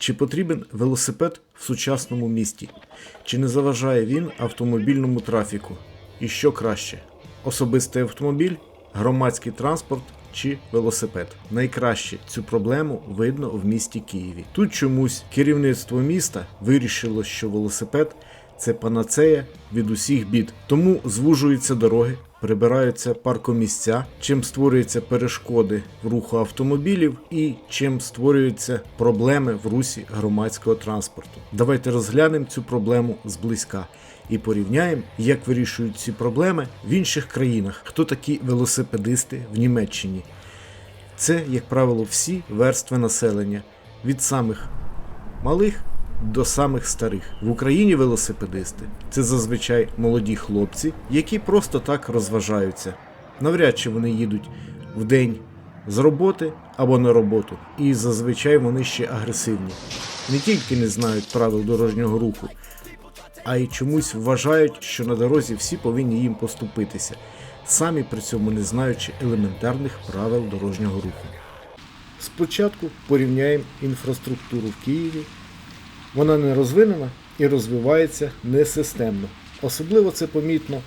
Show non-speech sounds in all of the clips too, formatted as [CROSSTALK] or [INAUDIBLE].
Чи потрібен велосипед в сучасному місті? Чи не заважає він автомобільному трафіку? І що краще? Особистий автомобіль, громадський транспорт чи велосипед? Найкраще цю проблему видно в місті Києві. Тут чомусь керівництво міста вирішило, що велосипед це панацея від усіх бід. Тому звужуються дороги, прибираються паркомісця, чим створюються перешкоди в руху автомобілів і чим створюються проблеми в русі громадського транспорту. Давайте розглянемо цю проблему зблизька і порівняємо, як вирішують ці проблеми в інших країнах. Хто такі велосипедисти в Німеччині? Це, як правило, всі верстви населення від самих малих до самих старих. В Україні велосипедисти це зазвичай молоді хлопці, які просто так розважаються. Навряд чи вони їдуть в день з роботи або на роботу, і зазвичай вони ще агресивні. Не тільки не знають правил дорожнього руху, а й чомусь вважають, що на дорозі всі повинні їм поступитися, самі при цьому не знаючи елементарних правил дорожнього руху. Спочатку порівняємо інфраструктуру в Києві. Вона не розвинена і розвивається несистемно. Особливо це помітно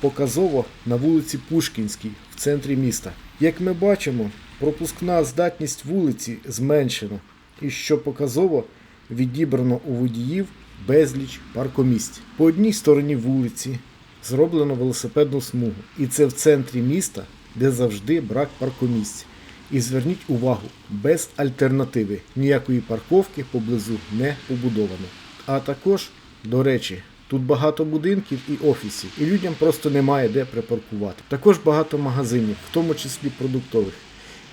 показово на вулиці Пушкінській в центрі міста. Як ми бачимо, пропускна здатність вулиці зменшена, і що показово відібрано у водіїв безліч паркомісць. По одній стороні вулиці зроблено велосипедну смугу, і це в центрі міста, де завжди брак паркомісць. І зверніть увагу, без альтернативи ніякої парковки поблизу не побудовано. А також, до речі, тут багато будинків і офісів, і людям просто немає де припаркувати. Також багато магазинів, в тому числі продуктових.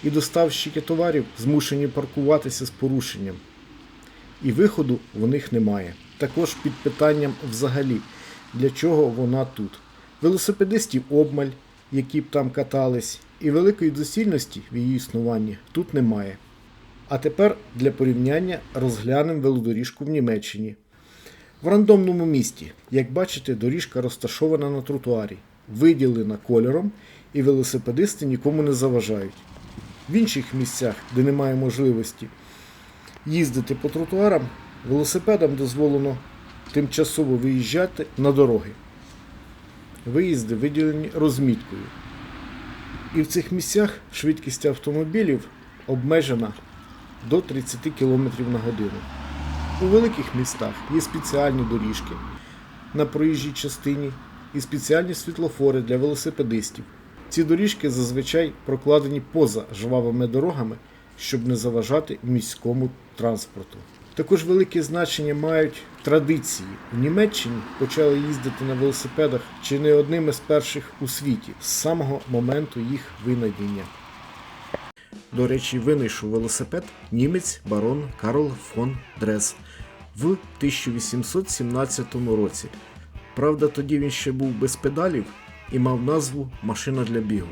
І доставщики товарів змушені паркуватися з порушенням. І виходу в них немає. Також під питанням взагалі, для чого вона тут. Велосипедистів обмаль, які б там катались, і великої доцільності в її існуванні тут немає. А тепер для порівняння розглянемо велодоріжку в Німеччині. В рандомному місті, як бачите, доріжка розташована на тротуарі, виділена кольором, і велосипедисти нікому не заважають. В інших місцях, де немає можливості їздити по тротуарам, велосипедам дозволено тимчасово виїжджати на дороги. Виїзди виділені розміткою. І в цих місцях швидкість автомобілів обмежена до 30 км на годину. У великих містах є спеціальні доріжки на проїжджій частині і спеціальні світлофори для велосипедистів. Ці доріжки зазвичай прокладені поза жвавими дорогами, щоб не заважати міському транспорту. Також велике значення мають традиції. В Німеччині почали їздити на велосипедах чи не одними з перших у світі з самого моменту їх винайдення. До речі, винайшов велосипед німець барон Карл фон Дрес в 1817 році. Правда, тоді він ще був без педалів і мав назву Машина для бігу.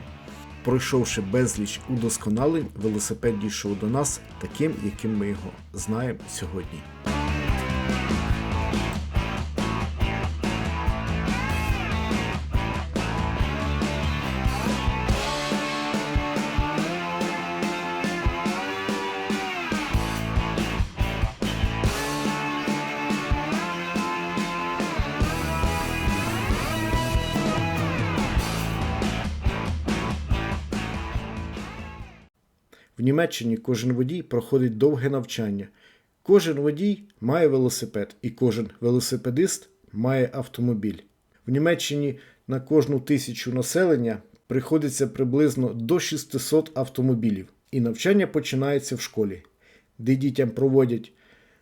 Пройшовши безліч удосконалень, велосипед дійшов до нас таким, яким ми його знаємо сьогодні. Німеччині кожен водій проходить довге навчання. Кожен водій має велосипед, і кожен велосипедист має автомобіль. В Німеччині на кожну тисячу населення приходиться приблизно до 600 автомобілів, і навчання починається в школі, де дітям проводять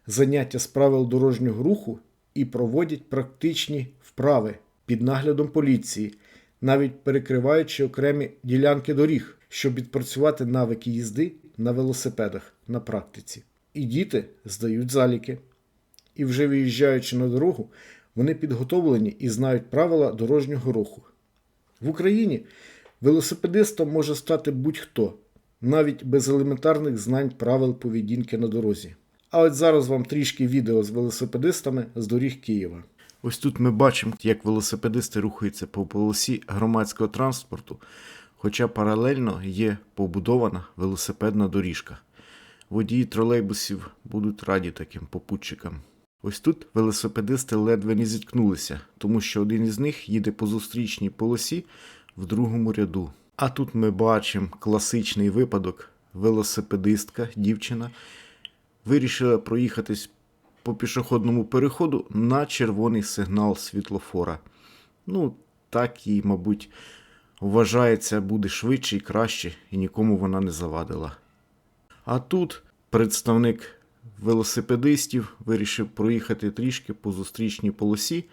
заняття з правил дорожнього руху і проводять практичні вправи під наглядом поліції, навіть перекриваючи окремі ділянки доріг, щоб відпрацювати навики їзди на велосипедах на практиці. І діти здають заліки. І вже виїжджаючи на дорогу, вони підготовлені і знають правила дорожнього руху. В Україні велосипедистом може стати будь-хто, навіть без елементарних знань правил поведінки на дорозі. А от зараз вам трішки відео з велосипедистами з доріг Києва. Ось тут ми бачимо, як велосипедисти рухаються по полосі громадського транспорту, хоча паралельно є побудована велосипедна доріжка. водії тролейбусів будуть раді таким попутчикам. Ось тут велосипедисти ледве не зіткнулися, тому що один із них їде по зустрічній полосі в другому ряду. А тут ми бачимо класичний випадок: велосипедистка, дівчина, вирішила проїхатись по пішохідному переходу на червоний сигнал світлофора. Ну, так і, мабуть, вважається, буде швидше і краще, і нікому вона не завадила. А тут представник велосипедистів вирішив проїхати трішки по зустрічній полосі.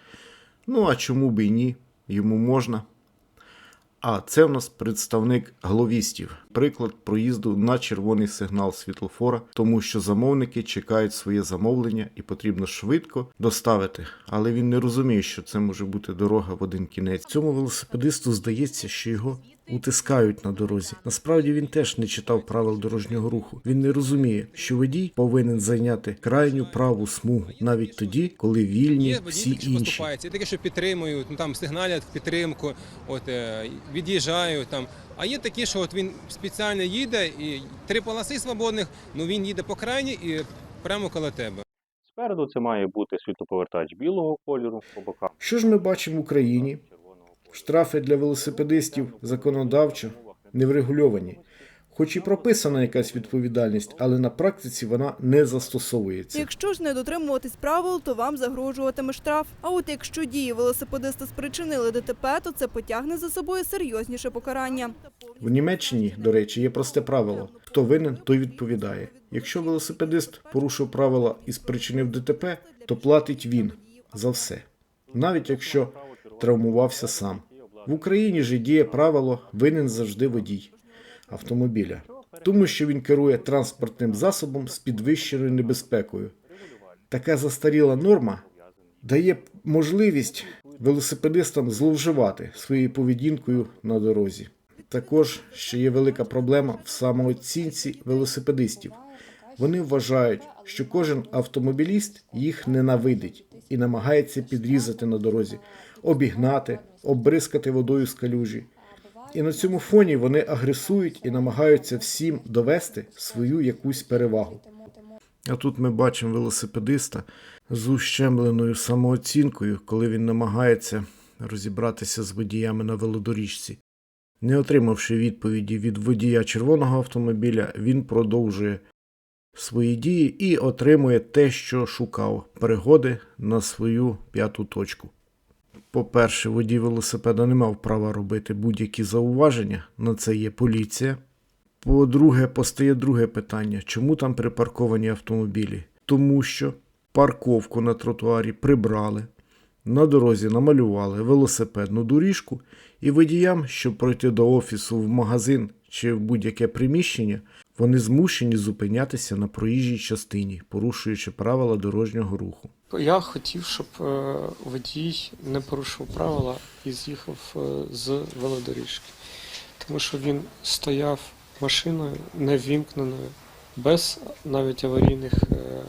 Ну, а чому б і ні, йому можна. А це в нас представник гловістів. Приклад проїзду на червоний сигнал світлофора, тому що замовники чекають своє замовлення і потрібно швидко доставити. Але він не розуміє, що це може бути дорога в один кінець. Цьому велосипедисту здається, що його утискають на дорозі. Насправді він теж не читав правил дорожнього руху. Він не розуміє, що водій повинен зайняти крайню праву смугу навіть тоді, коли вільні всі інші. поступаються, такі, що підтримують, ну там сигналять в підтримку, от е, від'їжджають там. А є такі, що от він спеціально їде і три полоси свободних, ну він їде по крайній і прямо коло тебе. Спереду це має бути світлоповертач білого кольору, по бокам Що ж ми бачимо в Україні? Штрафи для велосипедистів законодавчо не врегульовані. Хоч і прописана якась відповідальність, але на практиці вона не застосовується. Якщо ж не дотримуватись правил, то вам загрожуватиме штраф. А от якщо дії велосипедиста спричинили ДТП, то це потягне за собою серйозніше покарання. В Німеччині, до речі, є просте правило: хто винен, той відповідає. Якщо велосипедист порушив правила і спричинив ДТП, то платить він за все, навіть якщо травмувався сам. В Україні ж діє правило винен завжди водій автомобіля, тому що він керує транспортним засобом з підвищеною небезпекою. Така застаріла норма дає можливість велосипедистам зловживати своєю поведінкою на дорозі. Також ще є велика проблема в самооцінці велосипедистів. Вони вважають, що кожен автомобіліст їх ненавидить і намагається підрізати на дорозі, обігнати, оббризкати водою з калюжі. І на цьому фоні вони агресують і намагаються всім довести свою якусь перевагу. А тут ми бачимо велосипедиста з ущемленою самооцінкою, коли він намагається розібратися з водіями на велодоріжці. Не отримавши відповіді від водія червоного автомобіля, він продовжує свої дії і отримує те, що шукав перегоди на свою п'яту точку. По-перше, водій велосипеда не мав права робити будь-які зауваження, на це є поліція. По-друге, постає друге питання: чому там припарковані автомобілі? Тому що парковку на тротуарі прибрали, на дорозі намалювали велосипедну доріжку, і водіям, щоб пройти до офісу в магазин чи в будь-яке приміщення, вони змушені зупинятися на проїжджій частині, порушуючи правила дорожнього руху. Я хотів, щоб е, водій не порушив правила і з'їхав е, з велодоріжки, тому що він стояв машиною неввімкненою, без навіть аварійних, е,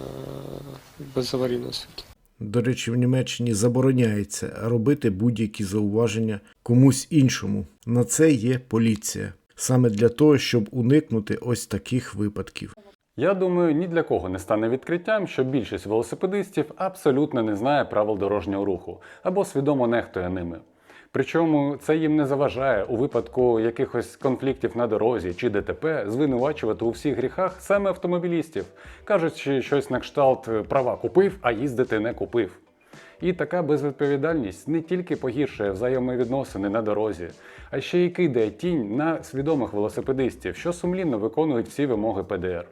без аварійного світла. До речі, в Німеччині забороняється робити будь-які зауваження комусь іншому. На це є поліція. Саме для того, щоб уникнути ось таких випадків. Я думаю, ні для кого не стане відкриттям, що більшість велосипедистів абсолютно не знає правил дорожнього руху або свідомо нехтує ними. Причому це їм не заважає у випадку якихось конфліктів на дорозі чи ДТП звинувачувати у всіх гріхах саме автомобілістів, кажучи щось на кшталт права купив, а їздити не купив. І така безвідповідальність не тільки погіршує взаємовідносини на дорозі, а ще й кидає тінь на свідомих велосипедистів, що сумлінно виконують всі вимоги ПДР.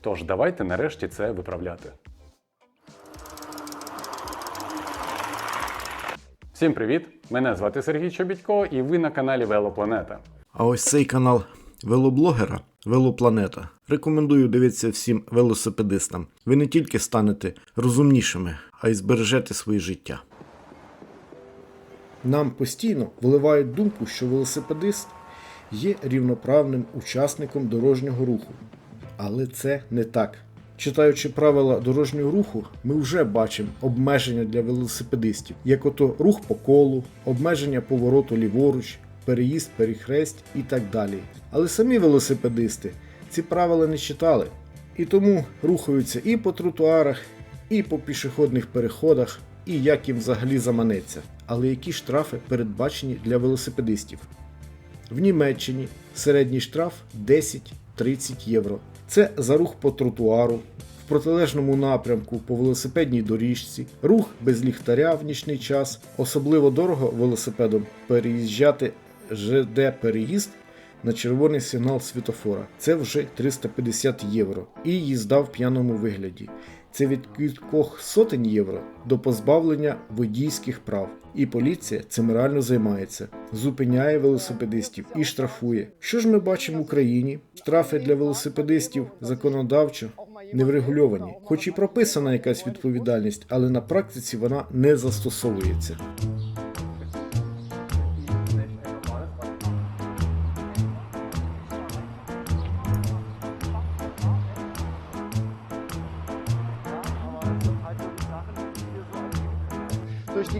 Тож давайте нарешті це виправляти. Всім привіт! Мене звати Сергій Чобітько, і ви на каналі Велопланета. А ось цей канал велоблогера Велопланета рекомендую дивитися всім велосипедистам. Ви не тільки станете розумнішими, а й збережете своє життя. Нам постійно вливають думку, що велосипедист є рівноправним учасником дорожнього руху. Але це не так. Читаючи правила дорожнього руху, ми вже бачимо обмеження для велосипедистів, як ото рух по колу, обмеження повороту ліворуч, переїзд, перехресть і так далі. Але самі велосипедисти ці правила не читали І тому рухаються і по тротуарах, і по пішохідних переходах, і як їм взагалі заманеться. Але які штрафи передбачені для велосипедистів? В Німеччині середній штраф 10-30 євро. Це за рух по тротуару, в протилежному напрямку по велосипедній доріжці, рух без ліхтаря в нічний час. Особливо дорого велосипедом переїжджати ЖД переїзд на червоний сигнал світофора. Це вже 350 євро. І їзда в п'яному вигляді. Це від кількох сотень євро до позбавлення водійських прав. І поліція цим реально займається, зупиняє велосипедистів і штрафує. Що ж ми бачимо в Україні? Штрафи для велосипедистів законодавчо не врегульовані, хоч і прописана якась відповідальність, але на практиці вона не застосовується.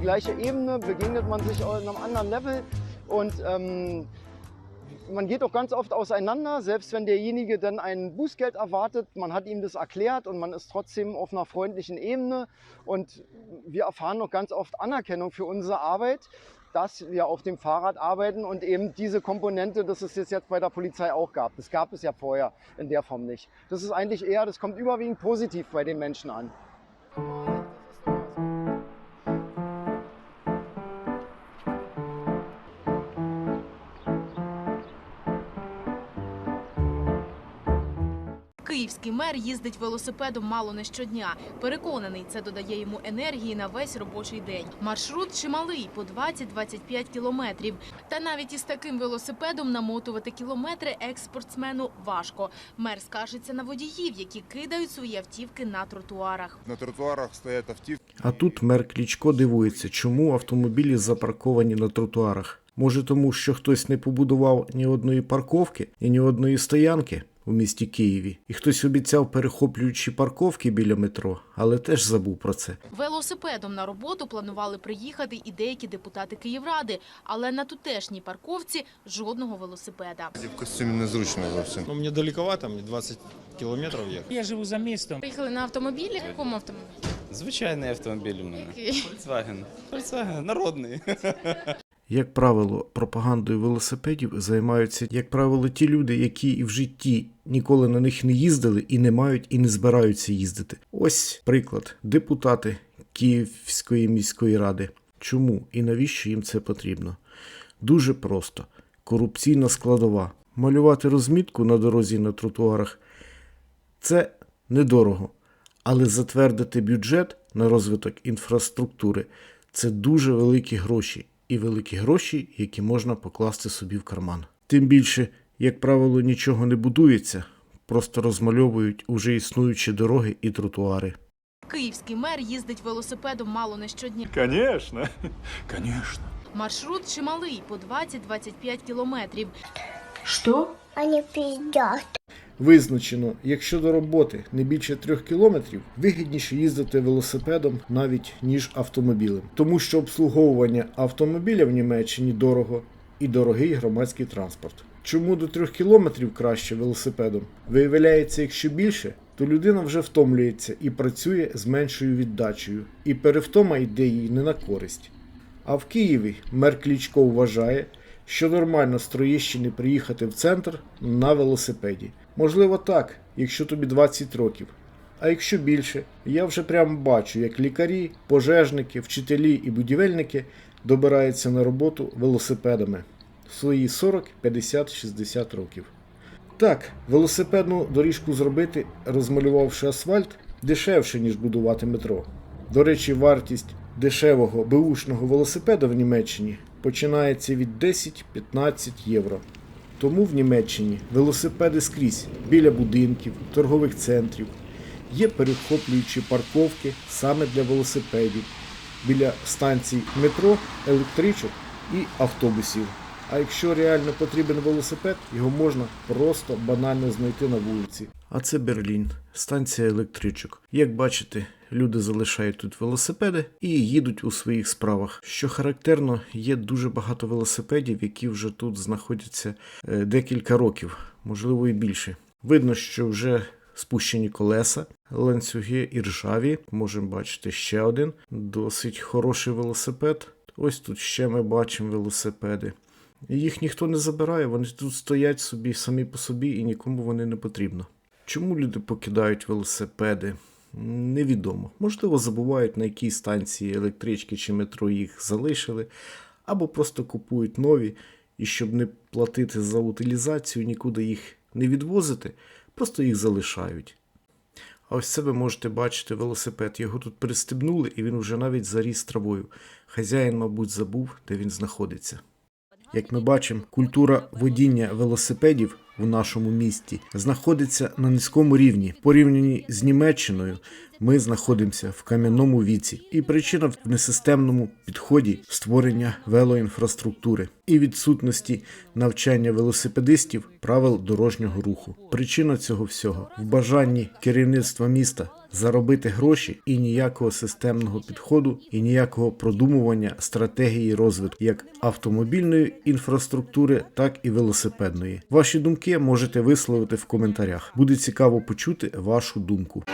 Gleiche Ebene begegnet man sich auf einem anderen Level und ähm, man geht auch ganz oft auseinander, selbst wenn derjenige dann ein Bußgeld erwartet, man hat ihm das erklärt und man ist trotzdem auf einer freundlichen Ebene und wir erfahren noch ganz oft Anerkennung für unsere Arbeit, dass wir auf dem Fahrrad arbeiten und eben diese Komponente, das es jetzt bei der Polizei auch gab. Das gab es ja vorher in der Form nicht. Das ist eigentlich eher, das kommt überwiegend positiv bei den Menschen an. Київський мер їздить велосипедом мало не щодня. Переконаний, це додає йому енергії на весь робочий день. Маршрут чималий по 20-25 кілометрів. Та навіть із таким велосипедом намотувати кілометри експортсмену важко. Мер скаржиться на водіїв, які кидають свої автівки на тротуарах. На тротуарах стоять автівки. А тут мер Клічко дивується, чому автомобілі запарковані на тротуарах. Може тому, що хтось не побудував ні одної парковки і ні одної стоянки у місті Києві, і хтось обіцяв перехоплюючі парковки біля метро, але теж забув про це. Велосипедом на роботу планували приїхати і деякі депутати Київради, але на тутешній парковці жодного велосипеда. В костюмі незручно зовсім. Ну, мне далековато, мне 20 кілометрів ехать. Я живу за містом. Приїхали на автомобілі. Якому автомобілі? Звичайний автомобіль у мене. Volkswagen. Volkswagen, народний. Як правило, пропагандою велосипедів займаються, як правило, ті люди, які і в житті ніколи на них не їздили і не мають і не збираються їздити. Ось приклад: депутати Київської міської ради. Чому і навіщо їм це потрібно? Дуже просто: корупційна складова. Малювати розмітку на дорозі на тротуарах це недорого. Але затвердити бюджет на розвиток інфраструктури це дуже великі гроші, і великі гроші, які можна покласти собі в карман. Тим більше, як правило, нічого не будується, просто розмальовують уже існуючі дороги і тротуари. Київський мер їздить велосипедом мало не щодня. Конечно, [LAUGHS] конечно. Маршрут чималий по 20-25 кілометрів. Что? Они пиздят. Визначено, якщо до роботи не більше трьох кілометрів, вигідніше їздити велосипедом навіть ніж автомобілем, тому що обслуговування автомобіля в Німеччині дорого і дорогий громадський транспорт. Чому до трьох кілометрів краще велосипедом? Виявляється, якщо більше, то людина вже втомлюється і працює з меншою віддачею, і перевтома йде їй не на користь. А в Києві мер Клічко вважає, що нормально з Троєщини приїхати в центр на велосипеді. Можливо, так, якщо тобі 20 років. А якщо більше, я вже прямо бачу, як лікарі, пожежники, вчителі і будівельники добираються на роботу велосипедами в свої 40, 50, 60 років. Так, велосипедну доріжку зробити, розмалювавши асфальт, дешевше, ніж будувати метро. До речі, вартість дешевого беушного велосипеда в Німеччині починається від 10-15 євро. Тому в Німеччині велосипеди скрізь біля будинків, торгових центрів. Є перехоплюючі парковки саме для велосипедів біля станцій метро, електричок і автобусів. А якщо реально потрібен велосипед, його можна просто банально знайти на вулиці. А це Берлін, станція електричок. Як бачите, люди залишають тут велосипеди і їдуть у своїх справах. Що характерно, є дуже багато велосипедів, які вже тут знаходяться е, декілька років, можливо і більше. Видно, що вже спущені колеса, ланцюги і ржаві. Можемо бачити ще один досить хороший велосипед. Ось тут ще ми бачимо велосипеди. Їх ніхто не забирає, вони тут стоять собі самі по собі і нікому вони не потрібно. Чому люди покидають велосипеди? Невідомо. Можливо, забувають на якій станції електрички чи метро їх залишили, або просто купують нові, і щоб не платити за утилізацію, нікуди їх не відвозити, просто їх залишають. А ось це ви можете бачити велосипед. Його тут пристебнули, і він вже навіть заріс травою. Хазяїн, мабуть, забув, де він знаходиться. Як ми бачимо, культура водіння велосипедів в нашому місті знаходиться на низькому рівні. Порівняні з Німеччиною, ми знаходимося в кам'яному віці. І причина в несистемному підході створення велоінфраструктури і відсутності навчання велосипедистів правил дорожнього руху. Причина цього всього в бажанні керівництва міста заробити гроші і ніякого системного підходу, і ніякого продумування стратегії розвитку як автомобільної інфраструктури, так і велосипедної. Ваші думки можете висловити в коментарях. Буде цікаво почути вашу думку.